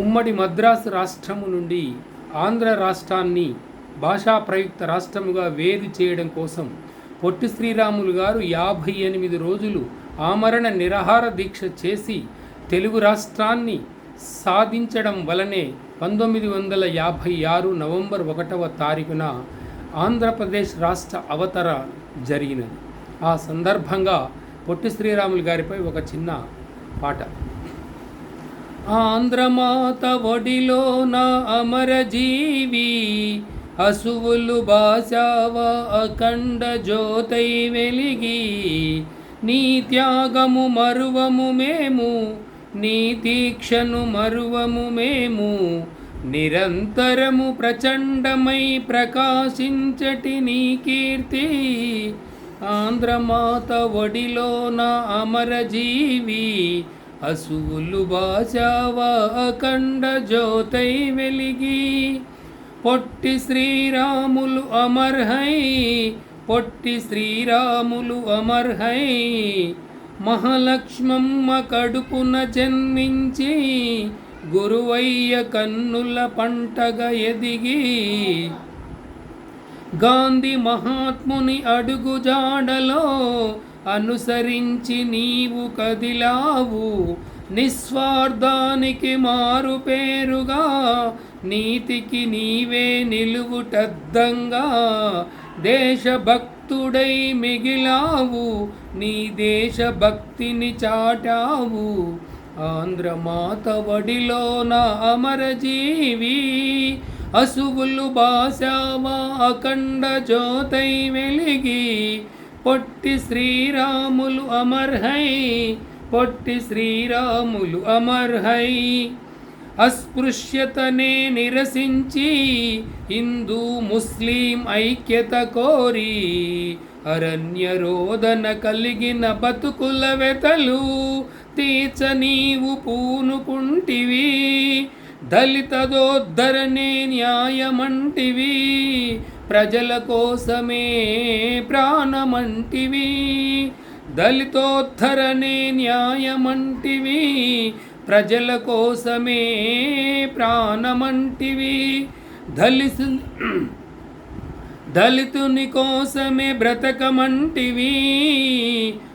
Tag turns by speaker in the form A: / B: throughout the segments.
A: ఉమ్మడి మద్రాసు రాష్ట్రము నుండి ఆంధ్ర రాష్ట్రాన్ని భాషా ప్రయుక్త రాష్ట్రముగా వేరు చేయడం కోసం పొట్టి శ్రీరాములు గారు యాభై ఎనిమిది రోజులు ఆమరణ నిరాహార దీక్ష చేసి తెలుగు రాష్ట్రాన్ని సాధించడం వలనే పంతొమ్మిది వందల యాభై ఆరు నవంబర్ ఒకటవ తారీఖున ఆంధ్రప్రదేశ్ రాష్ట్ర అవతర జరిగినది. ఆ సందర్భంగా పొట్టి శ్రీరాములు గారిపై ఒక చిన్న పాట. ఆంధ్రమాత ఒడిలో నా అమరజీవి అసువులు బాసావ అఖండ జ్యోతై వెలిగి నీ త్యాగము మరువము మేము నీ దీక్షను మరువము మేము నిరంతరము ప్రచండమై ప్రకాశించటి నీ కీర్తి. ఆంధ్రమాత ఒడిలో నా అమరజీవి అసువులు బాచావా అఖండ జ్యోతై వెలిగి. పొట్టి శ్రీరాములు అమర్హై పొట్టి శ్రీరాములు అమర్హై. మహాలక్ష్మమ్మ కడుపున జన్మించి గురువయ్య కన్నుల పంటగ ఎదిగి. గాంధీ మహాత్ముని అడుగు జాడలో అనుసరించి నీవు కదిలావు. నిస్వార్థానికి మారు పేరుగా. నీతికి నీవే నిలువుటద్దంగా దేశభక్తుడై మిగిలావు. నీ దేశభక్తిని చాటావు. ఆంధ్రమాత వడిలో నా అమరజీవి. అసువులు బాసావా అఖండ జ్యోతై వెలిగి. పొట్టి శ్రీరాములు అమర్హై పొట్టి శ్రీరాములు అమర్హై. అస్పృశ్యతనే నిరసించి హిందూ ముస్లిం ఐక్యత కోరి అరణ్య రోదన కలిగిన బతుకుల వెతలు తీర్చ నీవు పూనుకుంటివి. దళితదోద్ధరణే న్యాయమంటివి ప్రజల కోసమే న్యాయమంటివి దళితోద్ధరణే న్యాయమంటివి ప్రజల కోసమే ప్రాణమంటివి. దళితు దళితుని కోసమే బ్రతకమంటివి.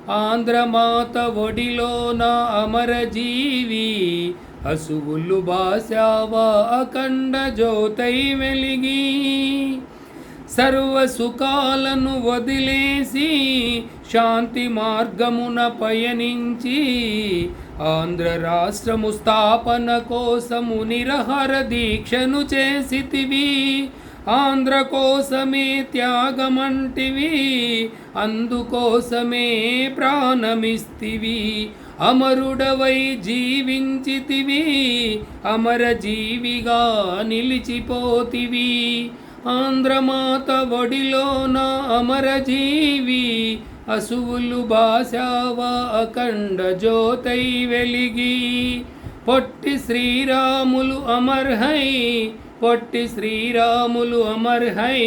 A: ఆంధ్రమాత ఒడిలో నా అమరజీవి అసువులు బాసావా అఖండ జ్యోతై వెలిగి. సర్వ సుఖాలను వదిలేసి శాంతి మార్గమున పయనించి ఆంధ్ర రాష్ట్రము స్థాపన కోసము నిరహర దీక్షను చేసితివి. ఆంధ్ర కోసమే త్యాగమంటివి అందుకోసమే ప్రాణమిస్తివి. అమరుడవై జీవించితివి అమర జీవిగా నిలిచిపోతివి. ఆంధ్రమాత ఒడిలో అమరజీవి అసువులు బాసావా అఖండ జ్యోతై వెలిగి. పొట్టి శ్రీరాములు అమర్హై పొట్టి శ్రీరాములు అమర్హై.